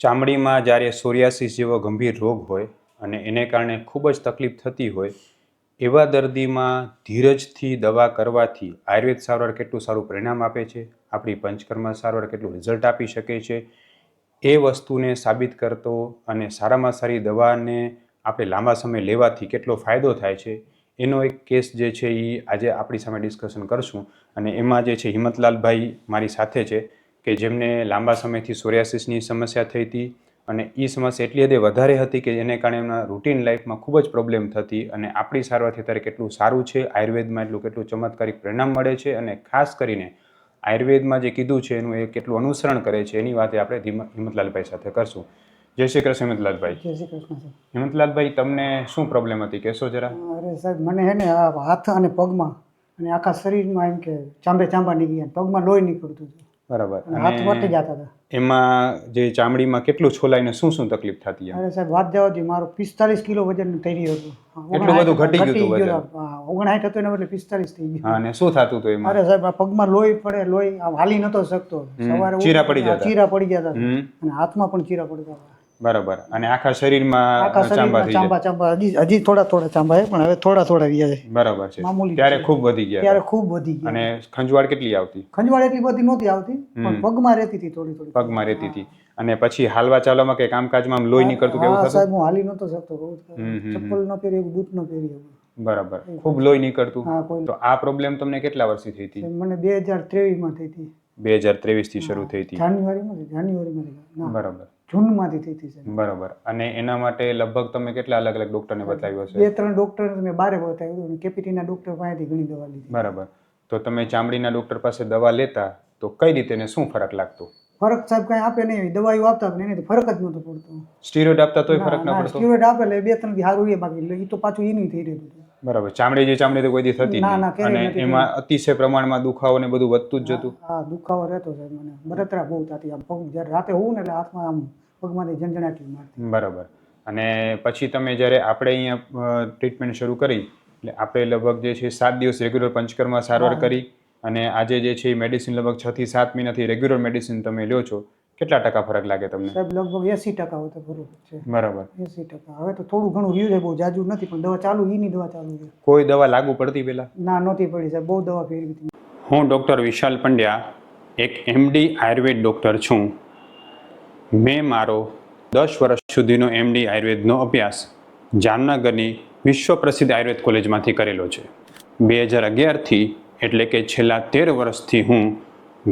ચામડીમાં જ્યારે સોરિયાસિસ જેવો ગંભીર રોગ હોય અને એને કારણે ખૂબ જ તકલીફ થતી હોય, એવા દર્દીમાં ધીરજથી દવા કરવાથી આયુર્વેદ સારવાર કેટલું સારું પરિણામ આપે છે, આપણી પંચકર્મ સારવાર કેટલું રિઝલ્ટ આપી શકે છે, એ વસ્તુને સાબિત કરતો અને સારામાં સારી દવાને આપણે લાંબા સમય લેવાથી કેટલો ફાયદો થાય છે, એનો એક કેસ જે છે એ આજે આપણી સામે ડિસ્કશન કરશું અને એમાં જે છે હિંમતલાલભાઈ મારી સાથે છે. કે જેમને લાંબા સમયથી સોરિયાસિસની સમસ્યા થઈ હતી અને એ સમસ્યા એટલી હદે વધારે હતી કે એને કારણે એમના રૂટીન લાઈફમાં ખૂબ જ પ્રોબ્લેમ થતી અને આપણી સારવારથી અત્યારે કેટલું સારું છે આયુર્વેદમાં એટલું કેટલું ચમત્કારિક પરિણામ મળે છે અને ખાસ કરીને આયુર્વેદમાં જે કીધું છે એનું એ કેટલું અનુસરણ કરે છે એની વાતે આપણે હિમ- હિંમતલાલભાઈ સાથે કરશું. જય શ્રી કૃષ્ણ હિંમતલાલભાઈ. જય શ્રી કૃષ્ણ હિંમતલાલભાઈ તમને શું પ્રોબ્લેમ હતી? કહેશો જરા. અરે સાહેબ મને હે ને આ હાથ અને પગમાં અને આખા શરીરમાં એમ કે ચાંબે ચાંબા નીકળી ગયા પગમાં લોહી નીકળતું હતું. બરાબર. હાથ જતા હતા. એમાં જે ચામડીમાં કેટલું છોલાઈને શું શું તકલીફ થતી અરે સાહેબ વાત જવા દે મારું પિસ્તાલીસ કિલો વજન થઈ રહ્યું હતું. એટલું બધું ઘટી ગયું હતું? હતું. ઓગણસાઠ હતું એના બદલે પિસ્તાલીસ થઈ ગયું. અને શું થતું હતું એમાં? અરે સાહેબ પગમાં લોહી પડે લોહી હાલી નતો શકતો. સવારે ચીરા પડી જતા. ચીરા પડી જતા અને હાથમાં પણ ચીરા પડતા હતા. બરાબર. અને આખા શરીરમાં આખા ચાંબા શરીરમાં થઈ ચાંબા ચાંબા. હજી હજી થોડા થોડા ચાંબા છે પણ હવે થોડા થોડા રહ્યા છે. બરાબર છે. મામૂલી ત્યારે ખૂબ વધી ગયા ત્યારે ખૂબ વધી ગયા. અને ખંજવાળ કેટલી આવતી? ખંજવાળ એટલી બધી નહોતી આવતી પણ પગમાં રહેતી હતી થોડી થોડી. પગમાં રહેતી હતી. અને પછી હાલવા ચાલવામાં કે કામકાજમાં આમ લોહી નીકળતું કેવું થતું? સાહેબ હું હાલી નતો શકતો ચપ્પલ ન પહેરી બૂટ ન પહેરી બરાબર. ખૂબ લોહી નીકળતું. તો આ પ્રોબ્લેમ તમને કેટલા વર્ષથી થઈ હતી? મને બે હજાર ત્રેવીસમાં થઈ હતી. બે હજાર ત્રેવીસથી શરૂ થઈ હતી. જાન્યુઆરીમાં જાન્યુઆરીમાં બરાબર. જૂનમાંથી થઈ હતી સાહેબ બરાબર. અને એના માટે લગભગ તમે કેટલા અલગ અલગ ડોક્ટરને બતાવ્યો હશે બે ત્રણ ડોક્ટર મેં બારે બતાવ્યું અને કેપીટીના ડોક્ટર પાસેથી ઘણી દવા લીધી. બરાબર. તો તમે ચામડીના ડોક્ટર પાસે દવા લેતા તો કઈ રીતે ને શું ફરક લાગતો? ફરક સાહેબ કાંઈ આપે નહીં. દવાઈઓ આપતા પણ એને તો ફરક જ નહોતો પડતો. સ્ટીરોઇડ આપતા તોય ફરક ના પડતો? સ્ટીરોઇડ આપે એટલે બે ત્રણ સારું એ બાકી. એ તો પાછું એનું થઈ રહ્યું હતું બરાબર. ચામડી જે ચામડી તો કોઈ દી થતી ના, ના, અને એમાં અતિશય પ્રમાણમાં દુખાવો ને બધું વધતું જ જતું. હા દુખાવો રહેતો છે મને. બળતરા બહુ થતી આમ પગ. જ્યારે રાતે હોઉં ને એટલે હાથમાં આમ પગમાંથી ઝંઝણાટી મારતી. બરાબર. અને પછી તમે જ્યારે આપણે અહીંયા ટ્રીટમેન્ટ શરૂ કરી એટલે આપણે લગભગ જે છે સાત દિવસ રેગ્યુલર પંચકર્મા સારવાર કરી અને આજે જે છે એ મેડિસિન લગભગ છ થી સાત મહિનાથી રેગ્યુલર મેડિસિન તમે લ્યો છો કેટલા ટકા ફરક લાગે તમને? સાહેબ લગભગ એસી ટકા હોય તો બરોબર છે. બરાબર. એસી ટકા. હવે તો થોડું ઘણું રહ્યું છે બહુ જાજુ નથી પણ દવા ચાલુ એની દવા ચાલુ છે. કોઈ દવા લાગુ પડતી પહેલા ના નહોતી પડી સાહેબ બહુ દવા ફેરવી હતી. હું ડૉક્ટર વિશાલ પંડ્યા એક એમડી આયુર્વેદ ડૉક્ટર છું. મેં મારો દસ વર્ષ સુધીનો એમડી આયુર્વેદનો અભ્યાસ જામનગરની વિશ્વ પ્રસિદ્ધ આયુર્વેદ કોલેજમાંથી કરેલો છે. બે હજાર અગિયારથી એટલે કે છેલ્લા તેર વર્ષથી હું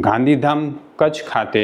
ગાંધીધામ કચ્છ ખાતે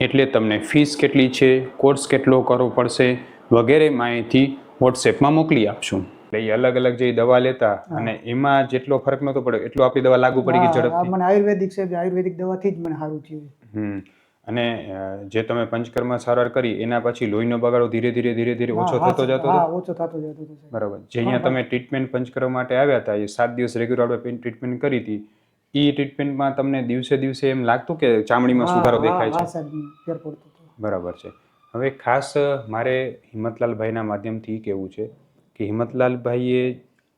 એટલે તમને ફીસ કેટલી છે કોર્સ કેટલો કરવો પડશે વગેરે માહિતી વોટ્સએપમાં મોકલી આપશું. એટલે એ અલગ અલગ જે દવા લેતા અને એમાં જેટલો ફરક નહોતો પડ્યો એટલો આપણી દવા લાગુ પડી ગઈ ઝડપથી. મને આયુર્વેદિક છે આયુર્વેદિક દવાથી જ મને સારું થયું. હમ. અને જે તમે પંચકર્મ સારવાર કરી એના પછી લોહીનો બગાડો ધીરે ધીરે ધીરે ધીરે ઓછો થતો જતો ઓછો થતો જતો બરાબર. જે અહીંયા તમે ટ્રીટમેન્ટ પંચકર્મ માટે આવ્યા હતા એ સાત દિવસ રેગ્યુલર આપણે ટ્રીટમેન્ટ કરી હતી એ ટ્રીટમેન્ટમાં તમને દિવસે દિવસે એમ લાગતું કે ચામડીમાં સુધારો દેખાય છે? ફેર પડતો બરાબર છે. હવે ખાસ મારે હિંમતલાલભાઈના માધ્યમથી કહેવું છે કે હિંમતલાલભાઈએ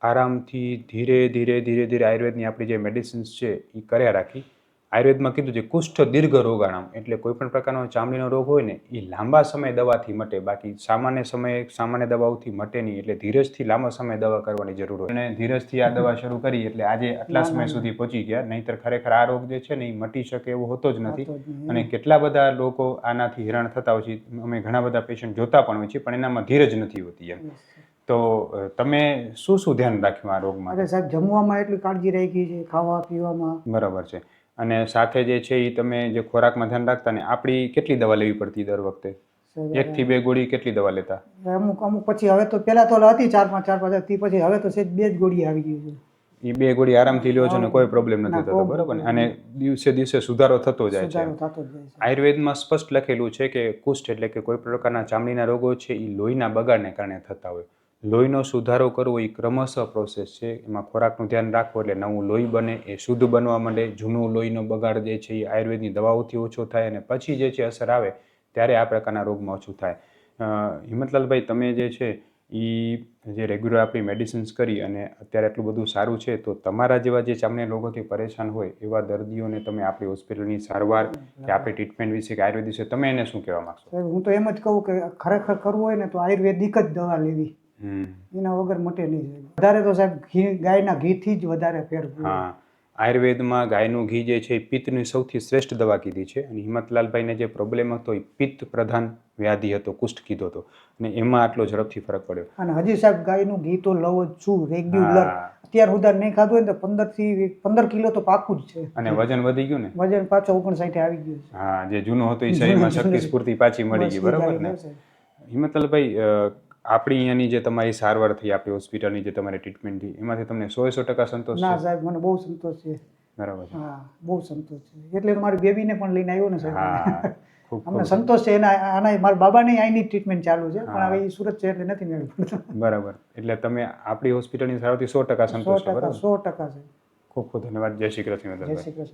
આરામથી ધીરે ધીરે ધીરે ધીરે આયુર્વેદની આપણી જે મેડિસિન્સ છે એ કર્યા રાખી. આયુર્વેદમાં કીધું છે કુષ્ઠ દીર્ઘ રોગાણામ. એટલે કોઈ પણ પ્રકારનો ચામડીનો રોગ હોય ને એ લાંબા સમય દવાથી મટે. બાકી સામાન્ય સમયે સામાન્ય દવાઓથી મટે નહીં એટલે ધીરજથી લાંબા સમય દવા કરવાની જરૂર હોય. અને ધીરજથી આ દવા શરૂ કરી એટલે આજે આટલા સમય સુધી પહોંચી ગયા. નહીંતર ખરેખર આ રોગ જે છે ને એ મટી શકે એવો હોતો જ નથી. અને કેટલા બધા લોકો આનાથી હેરાન થતા હોય છે અમે ઘણા બધા પેશન્ટ જોતા પણ હોય છે પણ એનામાં ધીરજ નથી હોતી એમ. તો તમે શું શું ધ્યાન રાખ્યું આ રોગમાં? સાહેબ જમવામાં એટલી કાળજી રાખી છે ખાવા પીવામાં. બરાબર છે. અને સાથે જે છે એ તમે જે ખોરાકમાં ધ્યાન રાખતા ને આપણી કેટલી દવા લેવી પડતી દર વખતે? એક થી બે ગોળી કેટલી દવા લેતા? અમુક અમુક પછી હવે તો પેલા તો હતી ચાર પાંચ ચાર પાંચ હતી પછી હવે તો સેજ બે જ ગોળી આવી ગઈ છે. એ બે ગોળી આરામથી લ્યો છો ને કોઈ પ્રોબ્લેમ નથી થતો બરાબર ને? અને દિવસે દિવસે સુધારો થતો જાય છે. આયુર્વેદમાં સ્પષ્ટ લખેલું છે કે કુષ્ઠ એટલે કે કોઈ પ્રકારના ચામડીના રોગો છે એ લોહીના બગાડને કારણે થતા હોય. લોહીનો સુધારો કરવો એ ક્રમશઃ પ્રોસેસ છે. એમાં ખોરાકનું ધ્યાન રાખવું એટલે નવું લોહી બને એ શુદ્ધ બનવા માંડે. જૂનું લોહીનો બગાડ જે છે એ આયુર્વેદની દવાઓથી ઓછો થાય અને પછી જે છે અસર આવે ત્યારે આ પ્રકારના રોગમાં ઓછું થાય. હિંમતલાલભાઈ તમે જે છે એ જે રેગ્યુલર આપણી મેડિસિન્સ કરી અને અત્યારે એટલું બધું સારું છે તો તમારા જેવા જે ચામડી રોગોથી પરેશાન હોય એવા દર્દીઓને તમે આપણી હોસ્પિટલની સારવાર કે આપણી ટ્રીટમેન્ટ વિશે કે આયુર્વેદ વિશે તમે એને શું કહેવા માગશો? હું તો એમ જ કહું કે ખરેખર કરવું હોય ને તો આયુર્વેદિક જ દવા લેવી. એના વગર મટે નહીં જાય. વધારે તો સાહેબ ઘી ગાયના ઘીથી જ વધારે ફેર. હા. આયુર્વેદમાં ગાયનું ઘી જે છે એ પિત્તની સૌથી શ્રેષ્ઠ દવા કીધી છે અને હિંમતલાલભાઈને જે પ્રોબ્લેમ હતો એ પિત્ત પ્રધાન વ્યાધિ હતો કુષ્ઠ કીધો હતો. અને એમાં આટલો ઝડપથી ફરક પડ્યો. અને હજી સાહેબ ગાયનું ઘી તો લવ જ છું રેગ્યુલર. અત્યાર સુધી નહીં ખાધું હોય તો પંદરથી પંદર કિલો તો પાકું જ છે. અને વજન વધી ગયું ને? વજન પાછો ઓગણસાઠે આવી ગયું હા જે જૂનો હતો એ શરીરમાં શક્તિ સ્ફૂર્તિ પાછી મળી ગઈ બરાબર ને? હિંમતલાલભાઈ આપણી અહીંયાની જે તમારી સારવાર થઈ આપણી હોસ્પિટલની જે તમારી ટ્રીટમેન્ટ થઈ એમાંથી તમને સો સો ટકા સંતોષ ના સાહેબ મને બહુ સંતોષ છે. બરાબર છે. હા બહુ સંતોષ છે. એટલે મારી બેબીને પણ લઈને આવ્યો ને સાહેબ. અમને સંતોષ છે. એના આના મારા બાબાની અહીંની ટ્રીટમેન્ટ ચાલુ છે પણ હવે એ સુરત છે એટલે નથી મેળ પડતો. બરાબર. એટલે તમે આપણી હોસ્પિટલની સારવારથી સો ટકા સંતોષ છો ટકા બરાબર? સો ટકા છે ખૂબ ખૂબ ધન્યવાદ. જય શ્રી કૃષ્ણ જય શ્રી કૃષ્ણ.